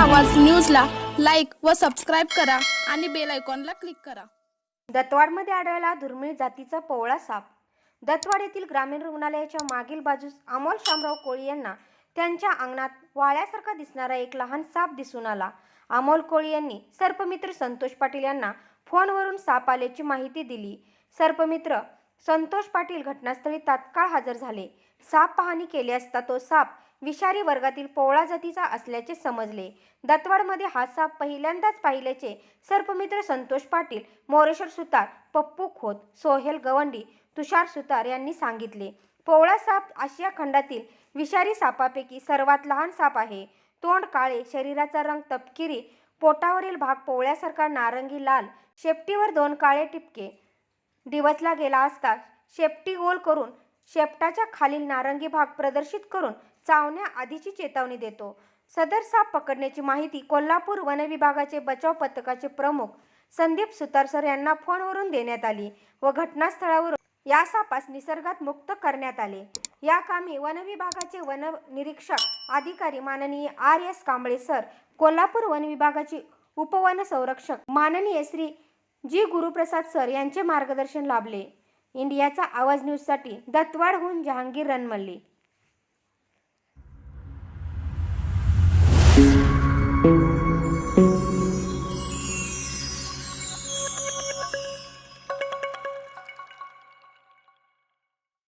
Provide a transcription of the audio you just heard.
आवाज न्यूजला लाईक व सबस्क्राईब करा आणि बेल आयकॉनला क्लिक करा. दत्तवाडमध्ये आढळला दुर्मिळ जातीचा पोवळा साप. दत्तवाड येथील ग्रामीण रुग्णालयाच्या मागील बाजूस अमोल शामराव कोळी यांना त्यांच्या अंगणात वाळ्यासारखा दिसणारा एक लहान साप दिसून आला. अमोल कोळी यांनी सर्पमित्र संतोष पाटील यांना फोनवरून साप आल्याची माहिती दिली. सर्पमित्र संतोष पाटील घटनास्थळी तात्काळ हजर झाले. साप पाहणी केली असता तो साप विषारी वर्गातील पोवळा जातीचा असल्याचे समजले. दत्तवाडमध्ये हा साप पहिल्यांदाच पाहिल्याचे सर्पमित्र संतोष पाटील मोरेश्वर सुतार पप्पू खोत सोहेल गवंडी तुषार सुतार यांनी सांगितले. पोवळा साप आशिया खंडातील विषारी सापापैकी सर्वात लहान साप आहे. तोंड काळे शरीराचा रंग तपकिरी पोटावरील भाग पोवळ्यासारखा नारंगी लाल शेपटीवर दोन काळे टिपके. दिवसला गेला असता शेपटी गोल करून शेपटाच्या खालील नारंगी भाग प्रदर्शित करून चावण्या आधीची चेतावणी देतो. सदर साप पकडण्याची माहिती कोल्हापूर वन विभागाचे बचाव पथकाचे प्रमुख संदीप सुतारसर यांना फोनवरून देण्यात आली व घटनास्थळावरून या सापास निसर्गात मुक्त करण्यात आले. या कामी वन विभागाचे वन निरीक्षक अधिकारी माननीय R S Kamble sir Kolhapur one विभागाचे उपवन संरक्षक माननीय श्री जी गुरुप्रसाद सर यांचे मार्गदर्शन लाभले. इंडियाचा आवाज न्यूजसाठी दत्तवाडहून जहांगीर रनमल्ली thank you